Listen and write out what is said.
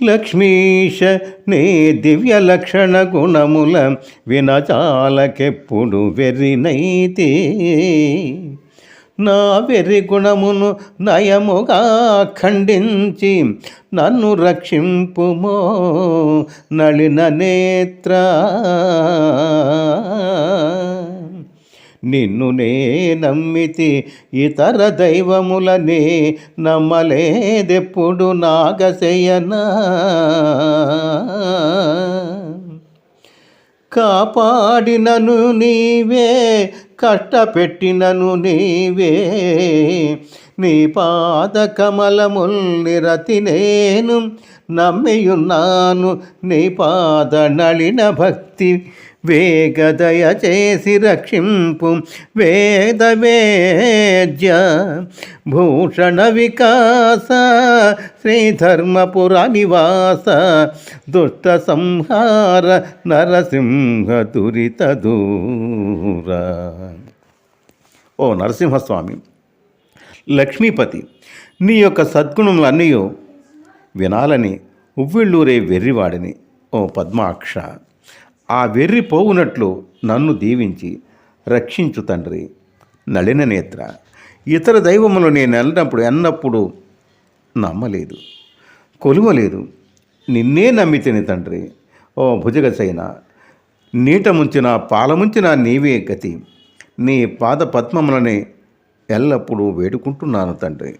లక్ష్మీశ నీ దివ్య లక్షణ గుణముల వినచాలకెప్పుడు వెర్రినైతే నా వెర్రి గుణమును నయముగా ఖండించి నన్ను రక్షింపుమో నళిన నేత్ర. నిన్ను నే నమ్మితి ఇతర దైవములనే నమ్మలేదెప్పుడు నాగశయనా. కాపాడినను నీవే కష్టపెట్టినను నీవే. నీ పాద కమలముల్ నిరతి నేను నమ్మియున్నాను నీ పాద నళిన భక్తి వేగదయ చేసి రక్షింపు వేద వేద్య భూషణ వికాస శ్రీధర్మపుర నివాస దుష్ట సంహార నరసింహ దురిత దూర. ఓ నరసింహస్వామి లక్ష్మీపతి నీ యొక్క సద్గుణములన్నీ వినాలని ఉవ్విళ్ళూరే వెర్రివాడిని ఓ పద్మాక్ష. ఆ వెర్రి పోవునట్లు నన్ను దీవించి రక్షించు తండ్రి. నళిన నేత్ర ఇతర దైవములు నేను వెళ్ళినప్పుడు ఎన్నప్పుడు నమ్మలేదు కొలువలేదు. నిన్నే నమ్మితిని తండ్రి. ఓ భుజగసైన నీట ముంచిన పాలముంచిన నీవే గతి. నీ పాద పద్మములని ఎల్లప్పుడూ వేడుకుంటున్నాను తండ్రి.